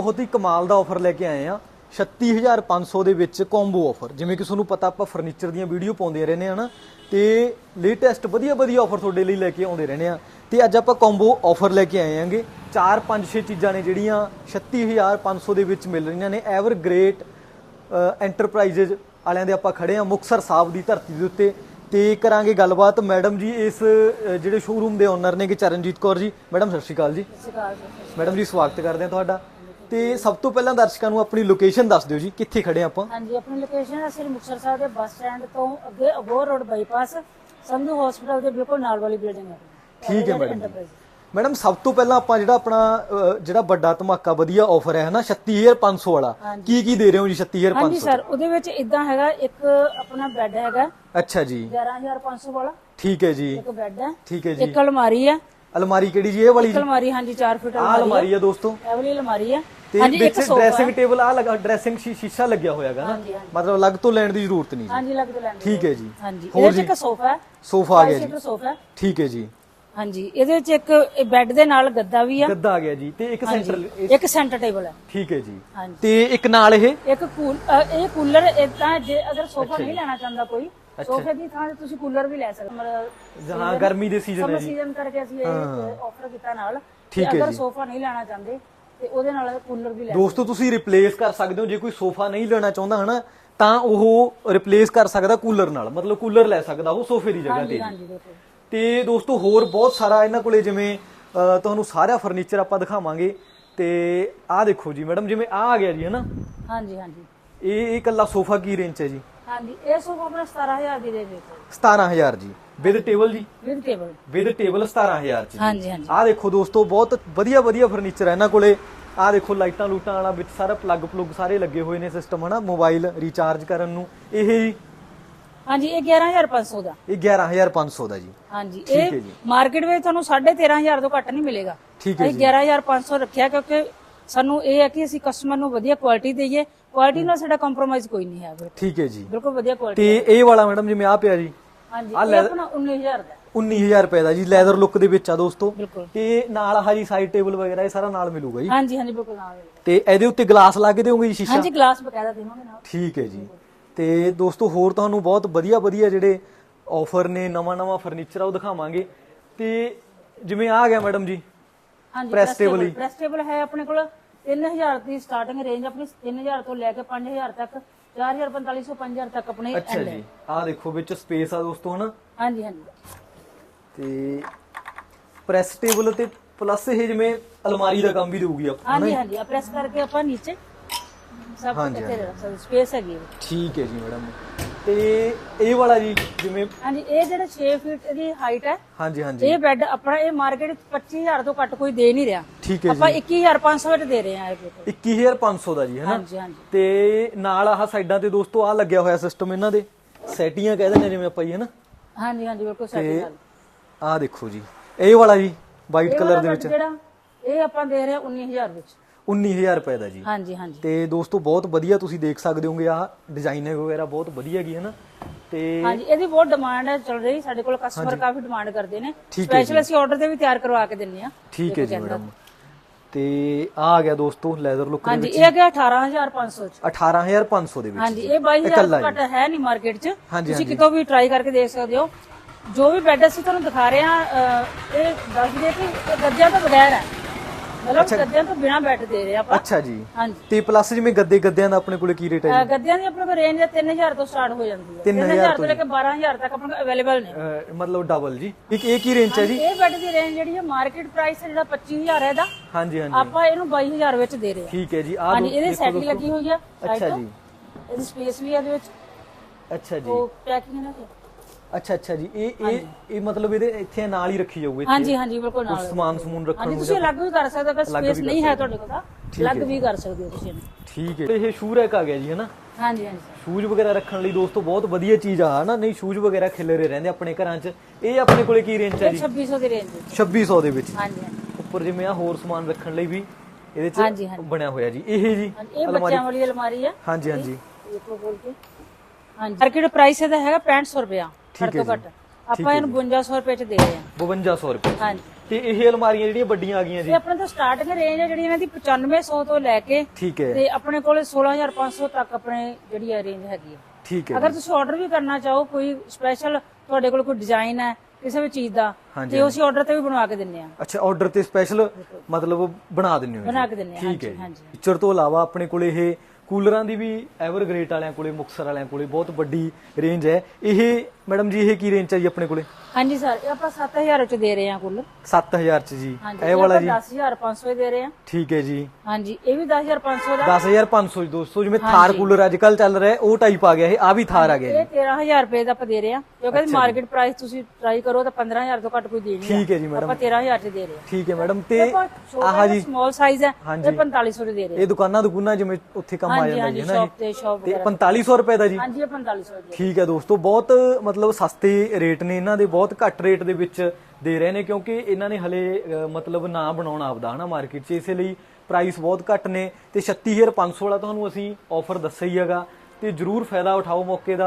ਬਹੁਤ ਹੀ ਕਮਾਲ ਦਾ ਆਫਰ ਲੈ ਕੇ ਆਏ ਆ। 36500 ਦੇ ਵਿੱਚ ਕੰਬੋ ਆਫਰ ਜਿਵੇਂ ਕਿ ਤੁਹਾਨੂੰ ਪਤਾ ਆਪਾਂ ਫਰਨੀਚਰ ਦੀਆਂ ਵੀਡੀਓ ਪਾਉਂਦੇ ਰਹਿੰਦੇ ਆ ਨਾ ਤੇ ਲੇਟੈਸਟ ਵਧੀਆ ਵਧੀਆ ਆਫਰ ਤੁਹਾਡੇ ਲਈ ਲੈ ਕੇ ਆਉਂਦੇ ਰਹਿੰਦੇ ਆ। ਤੇ ਅੱਜ ਆਪਾਂ ਕੰਬੋ ਆਫਰ ਲੈ ਕੇ ਆਏ ਆਂਗੇ। 4 5 6 ਚੀਜ਼ਾਂ ਨੇ ਜਿਹੜੀਆਂ 36500 ਦੇ ਵਿੱਚ ਮਿਲ ਰਹੀਆਂ ਨੇ। ਐਵਰ ਗ੍ਰੇਟ ਐਂਟਰਪ੍ਰਾਈਜ਼ਸ ਵਾਲਿਆਂ ਦੇ ਆਪਾਂ ਖੜੇ ਆ ਮੁਕਸਰ ਸਾਹਿਬ ਦੀ ਧਰਤੀ ਦੇ ਉੱਤੇ। ਤੇ ਕਰਾਂਗੇ ਗੱਲਬਾਤ ਮੈਡਮ ਜੀ ਇਸ ਜਿਹੜੇ ਸ਼ੋਰੂਮ ਦੇ ਓਨਰ ਨੇ ਕਿ ਚਰਨਜੀਤ ਕੌਰ ਜੀ। ਮੈਡਮ ਸਤਿ ਸ਼੍ਰੀ ਅਕਾਲ ਜੀ। ਸਿਕਾਰ ਮੈਡਮ ਜੀ ਸਵਾਗਤ ਕਰਦੇ ਹਾਂ ਤੁਹਾਡਾ। ਤੇ ਸਭ ਤੋਂ ਪਹਿਲਾਂ ਦਰਸ਼ਕਾਂ ਨੂੰ ਆਪਣੀ ਲੋਕੇਸ਼ਨ ਦੱਸ ਦਿਓ ਜੀ ਕਿੱਥੇ ਖੜੇ ਆਪਾਂ? ਹਾਂਜੀ ਆਪਣੀ ਲੋਕੇਸ਼ਨ ਹੈ ਸ੍ਰੀ ਮੁਕਤਸਰ ਸਾਹਿਬ ਦੇ ਬੱਸ ਸਟੈਂਡ ਤੋਂ ਅੱਗੇ Abohar road bypass Sandhu hospital ਦੇ ਬਿਲਕੁਲ ਨਾਲ ਵਾਲੀ ਬਿਲਡਿੰਗ ਹੈ। ਠੀਕ ਹੈ ਮੈਡਮ। ਮੈਡਮ ਸਭ ਤੋਂ ਪਹਿਲਾਂ ਆਪਾਂ ਜਿਹੜਾ ਆਪਣਾ ਜਿਹੜਾ ਵੱਡਾ ਧਮਾਕਾ ਵਧੀਆ ਆਫਰ ਹੈ ਹਨਾ? 36500 ਵਾਲਾ। ਕੀ ਕੀ ਦੇ ਰਹੇ ਹੋ ਜੀ ਹਾਂਜੀ 36500 ਸਰ ਉਹਦੇ ਵਿੱਚ ਇਦਾਂ ਹੈਗਾ ਇੱਕ ਆਪਣਾ ਬੈੱਡ ਹੈਗਾ। ਅੱਛਾ ਜੀ। 11500 ਵਾਲਾ। ਠੀਕ ਹੈ ਜੀ। ਇੱਕ ਬੈੱਡ ਹੈ। ਠੀਕ ਹੈ ਜੀ। ਇੱਕ ਅਲਮਾਰੀ ਹੈ। ਅਲਮਾਰੀ ਕਿਹੜੀ ਜੀ? ਇਹ ਵਾਲੀ ਜੀ? ਅਲਮਾਰੀ ਹਾਂਜੀ 4 ਫੁੱਟ ਅਲਮਾਰੀ ਆ ਦੋਸਤੋ। ਇਹ ਵਾਲੀ ਅਲਮਾਰੀ ਹੈ। ਤੇ ਹਾਂਜੀ ਇੱਕ ਵਿੱਚ ਡਰੈਸਿੰਗ ਟੇਬਲ ਆ ਲਗਾ ਡਰੈਸਿੰਗ ਸ਼ੀਸ਼ਾ ਲੱਗਿਆ ਹੋਇਆਗਾ ਨਾ। ਹਾਂਜੀ, ਹਾਂਜੀ। ਮਤਲਬ ਅਲੱਗ ਤੋਂ ਲੈਣ ਦੀ ਜ਼ਰੂਰਤ ਨਹੀਂ ਜੀ। ਹਾਂਜੀ ਲੱਗ ਤੇ ਲੈਂਦੇ ਠੀਕ ਹੈ ਜੀ। ਹਾਂਜੀ। ਹੋਰ ਇਹਦੇ ਜੀ। ਵਿੱਚ ਇੱਕ ਸੋਫਾ ਹੈ। ਸੋਫਾ ਆ ਗਿਆ ਜੀ। ਸੋਫਾ ਹੈ। ਠੀਕ ਹੈ ਜੀ। ਹਾਂਜੀ। ਇਹਦੇ ਵਿੱਚ ਇੱਕ ਬੈੱਡ ਦੇ ਨਾਲ ਗੱਦਾ ਵੀ ਆ। ਗੱਦਾ ਆ ਗਿਆ ਜੀ। ਤੇ ਇੱਕ ਸੈਂਟਰ ਇੱਕ ਸੈਂਟਰ ਟੇਬਲ ਹੈ। ਠੀਕ ਹੈ ਜੀ। ਹਾਂਜੀ। ਤੇ ਇੱਕ ਨਾਲ ਇਹ? ਇੱਕ ਕੂਲ ਅ, ਇਹ ਕੂਲਰ ਇਦਾਂ ਜੇ ਅਗਰ ਸੋਫਾ ਨਹੀਂ ਲੈਣਾ ਚਾਹੁੰਦਾ ਕੋਈ ਸੋਫੇ ਦੀ ਥਾਂ ਤੇ ਤੁਸੀਂ ਕੂਲਰ ਵੀ ਲੈ ਸਕਦੇ ਮਤਲਬ ਜਹਾਂ ਗਰਮੀ ਦੇ ਸੀਜ਼ਨ ਹੈ ਸਮਰ ਜੀ। ਸੀਜ਼ਨ ਕਰਕੇ ਅਸੀਂ ਇਹ ਆਫਰ ਕੀਤਾ ਨਾਲ ਠੀਕ ਹੈ ਅਗਰ ਜੀ। ਸੋਫਾ ਨਹੀਂ ਲੈਣਾ ਚਾਹੁੰਦੇ ਤੇ ਉਹਦੇ ਨਾਲ ਕੂਲਰ ਵੀ ਲੈ ਦੋਸਤੋ ਤੁਸੀਂ ਰਿਪਲੇਸ ਕਰ ਸਕਦੇ ਹੋ। ਜੇ ਕੋਈ ਸੋਫਾ ਨਹੀਂ ਲੈਣਾ ਚਾਹੁੰਦਾ ਹਨਾ ਤਾਂ ਉਹ ਰਿਪਲੇਸ ਕਰ ਸਕਦਾ ਕੂਲਰ ਨਾਲ। ਮਤਲਬ ਕੂਲਰ ਲੈ ਸਕਦਾ ਉਹ ਸੋਫੇ ਦੀ ਜਗ੍ਹਾ ਤੇ। ਤੇ ਦੋਸਤੋ ਹੋਰ ਬਹੁਤ ਸਾਰਾ ਇਹਨਾਂ ਕੋਲੇ ਜਿਵੇਂ ਤੁਹਾਨੂੰ ਸਾਰਾ ਫਰਨੀਚਰ ਆਪਾਂ ਦਿਖਾਵਾਂਗੇ। ਤੇ ਆਹ ਦੇਖੋ ਜੀ ਮੈਡਮ ਜਿਵੇਂ ਆਹ ਆ ਗਿਆ ਜੀ ਹਨਾ? ਹਾਂਜੀ ਹਾਂਜੀ। ਇਹ ਇਹ ਇਕੱਲਾ ਸੋਫਾ ਕੀ ਰੇਂਜ ਹੈ ਜੀ? ਹਾਂਜੀ ਇਹ ਸੋਫਾ ਆਪਣਾ 17000 ਦੀ ਰੇਂਜ ਵਿੱਚ 17000 ਜੀ। ਵਿਦ ਟੇਬਲ ਜੀ? ਵਿਦ ਟੇਬਲ ਵਿਦ ਟੇਬਲ 17000 ਚ ਹਾਂਜੀ ਹਾਂਜੀ। ਆਹ ਦੇਖੋ ਦੋਸਤੋ ਬਹੁਤ ਵਧੀਆ ਵਧੀਆ ਫਰਨੀਚਰ ਹੈ ਇਹਨਾਂ ਕੋਲੇ। ਆਹ ਦੇਖੋ ਲਾਈਟਾਂ ਲੂਟਾਂ ਵਾਲਾ ਵਿੱਚ ਸਾਰਾ ਪਲੱਗ ਪਲੁੱਗ ਸਾਰੇ ਲੱਗੇ ਹੋਏ ਨੇ ਸਿਸਟਮ ਹਨਾ? ਮੋਬਾਈਲ ਰੀਚਾਰਜ ਕਰਨ ਨੂੰ। ਇਹ ਜੀ? ਹਾਂਜੀ ਇਹ 11500 ਦਾ। ਇਹ 11500 ਦਾ ਜੀ। ਹਾਂਜੀ ਇਹ ਜੀ। ਮਾਰਕੀਟ ਵਿੱਚ ਤੁਹਾਨੂੰ 13500 ਤੋਂ ਘੱਟ ਨਹੀਂ ਮਿਲੇਗਾ। ਠੀਕ ਹੈ ਅਸੀਂ 11500 ਰੱਖਿਆ ਕਿਉਂਕਿ ਸਾਨੂੰ ਇਹ ਹੈ ਕਿ ਅਸੀਂ ਕਸਟਮਰ ਨੂੰ ਵਧੀਆ ਕੁਆਲਿਟੀ ਦੇਈਏ। ਕੁਆਲਿਟੀ ਨਾਲ ਸਾਡਾ ਕੰਪਰੋਮਾਈਜ਼ ਕੋਈ ਨਹੀਂ ਹੈ ਠੀਕ ਹੈ ਜੀ। ਬਿਲਕੁਲ ਵਧੀਆ ਕੁਆਲਿਟੀ ਤੇ ਇਹ ਵਾਲਾ ਮੈਡਮ ਜਿਵੇਂ ਆ ਪਿਆ ਜੀ। ਹਾਂਜੀ ਇਹ ਆਪਣਾ 19000 ਦਾ। ਹੈ। 19000 ਰੁਪਏ ਦਾ ਜੀ ਲੈਦਰ ਲੁੱਕ ਦੇ ਵਿੱਚ ਆ ਦੋਸਤੋ। ਬਿਲਕੁਲ। ਤੇ ਨਾਲ ਆਹ ਜੀ ਸਾਈਡ ਟੇਬਲ ਵਗੈਰਾ ਇਹ ਸਾਰਾ ਨਾਲ ਮਿਲੂਗਾ ਜੀ। ਹਾਂਜੀ ਹਾਂਜੀ ਬਿਲਕੁਲ ਨਾਲ ਹੈ। ਤੇ ਇਹਦੇ ਉੱਤੇ ਗਲਾਸ ਲਾ ਕੇ ਦਿਓਗੇ ਜੀ ਸ਼ੀਸ਼ਾ? ਹਾਂਜੀ ਗਲਾਸ ਬਕਾਇਦਾ ਦੇਵਾਂਗੇ ਨਾਲ। ਠੀਕ ਹੈ ਜੀ। ਤੇ ਦੋਸਤੋ ਹੋਰ ਤੁਹਾਨੂੰ ਬਹੁਤ ਵਧੀਆ ਵਧੀਆ ਜਿਹੜੇ ਆਫਰ ਨੇ ਨਵਾਂ ਨਵਾਂ ਫਰਨੀਚਰ ਆ ਉਹ ਦਿਖਾਵਾਂਗੇ। ਤੇ ਜਿਵੇਂ ਆ ਗਿਆ ਮੈਡਮ ਜੀ ਹਾਂਜੀ Press table ਹੀ। ਪ੍ਰੈਸ ਟੇਬਲ ਹੈ ਆਪਣੇ ਕੋਲ 3000 ਦੀ ਸਟਾਰਟਿੰਗ ਰੇਂਜ ਆਪਣੀ 3000 ਤੋਂ ਲੈ ਕੇ 5000 ਤੱਕ। 4000 4500 5000 ਤੱਕ ਆਪਣੇ ਅੱਛਾ। ਜੀ ਆਹ ਦੇਖੋ ਵਿੱਚ ਸਪੇਸ ਆ ਦੋਸਤੋ ਹਨਾ? ਹਾਂਜੀ ਹਾਂਜੀ। ਤੇ ਪ੍ਰੈਸ ਟੇਬਲ ਤੇ ਪਲੱਸ ਇਹ ਜਿਵੇਂ ਅਲਮਾਰੀ ਦਾ ਕੰਮ ਵੀ ਦੇਊਗੀ ਆਪਾਂ ਹਾਂਜੀ ਹਾਂਜੀ ਆ ਪ੍ਰੈਸ ਕਰਕੇ ਆਪਾਂ ਨੀਚੇ ਸਭ ਕੁਝ ਇੱਥੇ ਰੱਖ ਸਕਦੇ ਸਪੇਸ ਹੈਗੀ। ਠੀਕ ਹੈ ਜੀ ਮੈਡਮ। ਤੇ ਇਹ ਵਾਲਾ ਜੀ ਜਿਵੇਂ ਹਾਂਜੀ ਇਹ ਜਿਹੜਾ 6 ਫੀਟ ਦੀ ਹਾਈਟ ਹੈ ਹਾਂਜੀ ਹਾਂਜੀ। ਇਹ ਬੈੱਡ ਆਪਣਾ ਇਹ ਮਾਰਕੀਟ 25000 ਤੋਂ ਘੱਟ ਕੋਈ ਦੇ ਨਹੀਂ ਰਿਹਾ। ਠੀਕ ਹੈ ਆਪਾਂ 21500 ਵਿੱਚ ਦੇ ਰਹੇ ਹਾਂ ਇਹ ਬਿਲਕੁਲ 21500 ਦਾ ਜੀ ਹੈਨਾ ਹਾਂਜੀ ਹਾਂਜੀ। ਤੇ ਨਾਲ ਆਹ ਸਾਈਡਾਂ ਤੇ ਦੋਸਤੋ ਆ ਲੱਗਿਆ ਹੋਇਆ ਸਿਸਟਮ ਇਹਨਾਂ ਦੇ। ਸੈਟੀਆਂ ਕਹਿ ਦਿੰਦੇ ਜਿਵੇਂ ਆਪਾਂ ਜੀ ਹੈਨਾ ਹਾਂਜੀ ਹਾਂਜੀ ਬਿਲਕੁਲ ਸਹੀ ਗੱਲ ਆਹ ਦੇਖੋ ਜੀ ਇਹ ਵਾਲਾ ਜੀ ਵਾਈਟ ਕਲਰ ਦੇ ਵਿੱਚ। ਜਿਹੜਾ ਇਹ ਆਪਾਂ ਦੇ ਰਹੇ ਹਾਂ 19000 ਵਿੱਚ। 19000 ਰੁਪਏ ਦਾ ਜੀ। ਹਾਂਜੀ ਹਾਂਜੀ। ਤੇ ਦੋਸਤੋ ਬਹੁਤ ਵਧੀਆ ਤੁਸੀਂ ਦੇਖ ਸਕਦੇ ਹੋਗੇ ਆਹ ਡਿਜ਼ਾਈਨਿੰਗ ਵਗੈਰਾ ਬਹੁਤ ਵਧੀਆ ਹੈਗੀ ਹੈਨਾ ਤੇ ਹਾਂਜੀ ਇਹਦੀ ਬਹੁਤ ਡਿਮਾਂਡ ਹੈ ਚੱਲ ਰਹੀ ਸਾਡੇ ਕੋਲ ਕਸਟਮਰ ਕਾਫੀ ਡਿਮਾਂਡ ਕਰਦੇ ਨੇ। ਹੈ ਸਪੈਸ਼ਲ ਅਸੀਂ ਆਰਡਰ ਤੇ ਵੀ ਤਿਆਰ ਕਰਵਾ ਕੇ ਦਿੰਨੇ ਆ। ਠੀਕ ਹੈ ਜੀ ਮੈਡਮ ਤੇ ਆ ਆ ਗਿਆ ਦੋਸਤੋ ਲੈਦਰ ਲੁੱਕ ਦੇ ਹਾਂਜੀ ਵਿੱਚ। ਇਹ ਆ ਗਿਆ 18500 ਚ। 18500 ਦੇ ਵਿੱਚ ਹਾਂਜੀ ਇਹ 22000 ਤੋਂ ਘੱਟ ਹੈ ਨਹੀਂ ਮਾਰਕੀਟ ਚ। ਹਾਂਜੀ, ਤੁਸੀਂ ਕਿਤੋਂ ਵੀ ਟਰਾਈ ਕਰਕੇ ਦੇਖ ਸਕਦੇ ਹੋ। ਜੋ ਵੀ ਬੈੱਡ ਅਸੀਂ ਤੁਹਾਨੂੰ ਦਿਖਾ ਰਹੇ ਹਾਂ ਇਹ ਦੱਸ ਦਈਏ ਕਿ ਗੱਦਿਆਂ ਤੋਂ ਬਗੈਰ ਹੈ। ਮਤਲਬ ਗੱਦਿਆਂ ਤੋਂ ਬਿਨਾ ਬੈੱਡ ਦੇ ਰਹੇ ਆਪਾਂ। ਅੱਛਾ ਜੀ। ਹਾਂਜੀ। ਤੇ ਪਲੱਸ ਜਿਵੇਂ ਗੱਦੇ ਗੱਦਿਆਂ ਦਾ ਆਪਣੇ ਕੋਲੇ ਕੀ ਰੇਟ ਹੈ ਅਹ, ਗੱਦਿਆਂ ਦੀ ਆਪਣੇ ਕੋਲ ਰੇਂਜ 3000 ਤੋਂ ਸਟਾਰਟ ਹੋ ਜਾਂਦੀ ਹੈ। 3000 ਤੋਂ ਲੈ ਕੇ 12000 ਤੱਕ ਆਪਣੇ ਕੋਲ ਅਵੇਲੇਬਲ ਨੇ। ਮਤਲਬ ਡਬਲ ਜੀ। ਇੱਕ ਇਹ ਕੀ ਰੇਂਜ ਹੈ ਜੀ? ਇਹ ਬੈੱਡ ਦੀ ਰੇਂਜ ਜਿਹੜੀ ਹੈ ਮਾਰਕੀਟ ਪ੍ਰਾਈਸ ਜਿਹੜਾ 25000 ਹੈ ਇਹਦਾ। ਹਾਂਜੀ ਹਾਂਜੀ। ਆਪਾਂ ਇਹਨੂੰ 22000 ਵਿੱਚ ਦੇ ਰਹੇ ਹਾਂ। ਠੀਕ ਹੈ ਜੀ ਆ ਹਾਂਜੀ ਇਹਦੇ ਸੈਟਿੰਗ ਲੱਗੀ ਹੋਈ ਆ ਅੱਛਾ। ਜੀ। ਇਹਦੀ ਸਪੇਸ ਵੀ ਹੈ ਇਹਦੇ ਵਿੱਚ। ਅੱਛਾ ਜੀ। ਉਹ ਪੈਕਿੰਗ ਨਾ ਅੱਛਾ ਅੱਛਾ ਜੀ। ਇਹ ਇਹ ਇਹ ਮਤਲਬ ਇਹਦੇ ਇੱਥੇ ਨਾਲ ਹੀ ਰੱਖੀ ਜਾਊਗੀ ਹਾਂਜੀ ਹਾਂਜੀ ਬਿਲਕੁਲ ਨਾਲ ਸਮਾਨ ਸਮੂਨ ਰੱਖਣ ਨੂੰ ਤੁਸੀਂ ਅਲੱਗ ਵੀ ਕਰ ਸਕਦੇ ਹੋ ਸਪੇਸ ਨਹੀਂ ਹੈ ਤੁਹਾਡੇ ਕੋਲ ਤਾਂ ਅਲੱਗ ਵੀ ਕਰ ਸਕਦੇ ਹੋ ਤੁਸੀਂ ਇਹਨੂੰ। ਠੀਕ ਹੈ। ਇਹ ਸ਼ੂ ਰੈਕ ਆ ਗਿਆ ਜੀ ਹਨਾ? ਹਾਂਜੀ ਹਾਂਜੀ। ਸ਼ੂਜ਼ ਵਗੈਰਾ ਰੱਖਣ ਲਈ ਦੋਸਤੋ ਬਹੁਤ ਵਧੀਆ ਚੀਜ਼ ਆ ਹਨਾ? ਨਹੀਂ ਸ਼ੂਜ਼ ਵਗੈਰਾ ਖਿਲਰੇ ਰਹਿੰਦੇ ਆਪਣੇ ਘਰਾਂ 'ਚ। ਇਹ ਆਪਣੇ ਕੋਲੇ ਕੀ ਰੇਂਜ ਹੈ ਜੀ? 2600 ਦੀ ਰੇਂਜ ਵਿੱਚ 2600 ਦੇ ਵਿੱਚ। ਹਾਂਜੀ ਉੱਪਰ ਜਿਵੇਂ ਆ ਹੋਰ ਸਮਾਨ ਰੱਖਣ ਲਈ ਵੀ ਇਹਦੇ 'ਚ। ਬਣਿਆ ਹੋਇਆ ਜੀ। ਇਹ ਜੀ ਇਹ ਬੱਚਿਆਂ ਵਾਲੀ ਅਲਮਾਰੀ ਹੈ ਹਾਂਜੀ ਹਾਂਜੀ। ਹਾਂਜੀ। ਮਾਰਕੀਟ ਪ੍ਰਾਈਸ ਇਹਦਾ ਹੈਗਾ 6500 ਰੁਪਇਆ। ਘੱਟ ਤੋਂ ਘੱਟ। ਆਪਾਂ ਇਹਨੂੰ 5200 ਰੁਪਏ ਚ ਦੇ ਰਹੇ ਹਾਂ। 5200 ਰੁਪਏ ਹਾਂਜੀ। ਤੇ ਇਹ ਅਲਮਾਰੀਆਂ ਜਿਹੜੀਆਂ ਵੱਡੀਆਂ ਆ ਗਈਆਂ ਜੀ। ਇਹ ਆਪਣੇ ਤੋਂ ਸਟਾਰਟਿੰਗ ਰੇਂਜ ਹੈ ਜਿਹੜੀ ਇਹਨਾਂ ਦੀ 9500 ਤੋਂ ਲੈ ਕੇ ਠੀਕ ਹੈ। ਤੇ ਆਪਣੇ ਕੋਲ 16500 ਤੱਕ ਆਪਣੇ ਜਿਹੜੀ ਹੈ ਰੇਂਜ ਹੈਗੀ ਹੈ ਠੀਕ ਹੈ ਅਗਰ ਤੁਸੀਂ ਆਰਡਰ ਵੀ ਕਰਨਾ ਚਾਹੋ ਕੋਈ ਸਪੈਸ਼ਲ ਤੁਹਾਡੇ ਕੋਲ ਕੋਈ ਡਿਜ਼ਾਈਨ ਹੈ ਕਿਸੇ ਵੀ ਚੀਜ਼ ਦਾ ਤੇ ਉਸੇ ਆਰਡਰ ਤੇ ਵੀ ਬਣਵਾ ਕੇ ਦਿੰਨੇ ਆ ਅੱਛਾ ਆਰਡਰ ਤੇ ਸਪੈਸ਼ਲ ਮਤਲਬ ਬਣਾ ਦਿੰਦੇ ਹੋ ਬਣਾ ਕੇ ਦਿੰਨੇ ਆ ਠੀਕ ਹੈ ਹਾਂਜੀ ਫੀਚਰ ਤੋਂ ਇਲਾਵਾ ਆਪਣੇ ਕੋਲੇ ਇਹ ਕੂਲਰਾਂ ਦੀ ਵੀ ਐਵਰਗ੍ਰੇਟ ਵਾਲਿਆਂ ਕੋਲੇ ਮੁਕਸਰ ਵਾਲਿਆਂ ਕੋਲੇ ਬਹੁਤ ਵੱਡੀ ਰੇਂਜ ਹੈ। ਇਹ ਮੈਡਮ ਜੀ ਇਹ ਕੀ ਰੇਂਜ ਹੈ ਜੀ ਆਪਣੇ ਕੋਲੇ? ਹਾਂਜੀ ਸਰ ਇਹ ਆਪਾਂ 7000 ਚ ਦੇ ਰਹੇ ਹਾਂ ਕੁੱਲ। 7000 ਚ ਜੀ। ਇਹ ਵਾਲਾ ਜੀ। 10500 ਦੇ ਰਹੇ ਹਾਂ। ਠੀਕ ਹੈ ਜੀ। ਹਾਂਜੀ ਇਹ ਵੀ 10500 ਦਾ। 10500 ਜੀ ਦੋਸਤੋ ਜਿਵੇਂ ਥਾਰ ਕੂਲਰ ਅੱਜ ਕੱਲ ਚੱਲ ਰਿਹਾ ਉਹ ਟਾਈਪ ਆ ਗਿਆ ਇਹ ਆ ਵੀ ਥਾਰ ਆ ਗਿਆ ਇਹ 13000 ਰੁਪਏ ਦਾ ਆਪਾਂ ਦੇ ਰਹੇ ਹਾਂ। ਕਿਉਂਕਿ ਮਾਰਕੀਟ ਪ੍ਰਾਈਸ ਤੁਸੀਂ ਟਰਾਈ ਕਰੋ ਤਾਂ 15000 ਤੋਂ ਘੱਟ ਕੋਈ ਦੇ ਨਹੀਂ ਠੀਕ ਹੈ ਜੀ ਮੈਡਮ। ਆਪਾਂ 13000 ਚ ਦੇ ਰਹੇ ਹਾਂ। ਠੀਕ ਹੈ ਮੈਡਮ ਤੇ ਆਹ ਜੀ ਸਮਾਲ ਸਾਈਜ਼ ਹੈ। ਇਹ 4500 ਦੇ ਦੇ ਰਹੇ ਇਹ ਦੁਕਾਨਾਂ ਦੁਕਾਨਾਂ ਜਿਵੇਂ ਉੱਥੇ ਕੰਮ ਆ ਹਾਂਜੀ ਜਾਂਦਾ ਹਾਂਜੀ ਜੀ ਹੈ ਨਾ ਸ਼ਾਪ ਤੇ ਸ਼ਾਪ ਇਹ? ਤੇ 4500 ਰੁਪਏ ਦਾ ਜੀ? ਹਾਂਜੀ ਇਹ 4500 ਦੇ ਠੀਕ ਹੈ ਦੋਸਤੋ ਬਹੁਤ ਮਤਲਬ ਸਸਤੇ ਰੇਟ ਨੇ ਇਹਨਾਂ ਦੇ ਬਹੁਤ ਘੱਟ ਰੇਟ ਦੇ ਵਿੱਚ ਦੇ ਰਹੇ ਨੇ ਕਿਉਂਕਿ ਇਹਨਾਂ ਨੇ ਹਲੇ ਅ, ਮਤਲਬ ਨਾ ਬਣਾਉਣਾ ਆਪਦਾ ਹਨਾ ਮਾਰਕੀਟ 'ਚ। ਇਸੇ ਲਈ ਪ੍ਰਾਈਸ ਬਹੁਤ ਘੱਟ ਨੇ। ਤੇ 36500 ਵਾਲਾ ਤੁਹਾਨੂੰ ਅਸੀਂ ਆਫਰ ਦੱਸਿਆ ਹੀ ਹੈਗਾ। ਤੇ ਜਰੂਰ ਫਾਇਦਾ ਉਠਾਓ ਮੌਕੇ ਦਾ।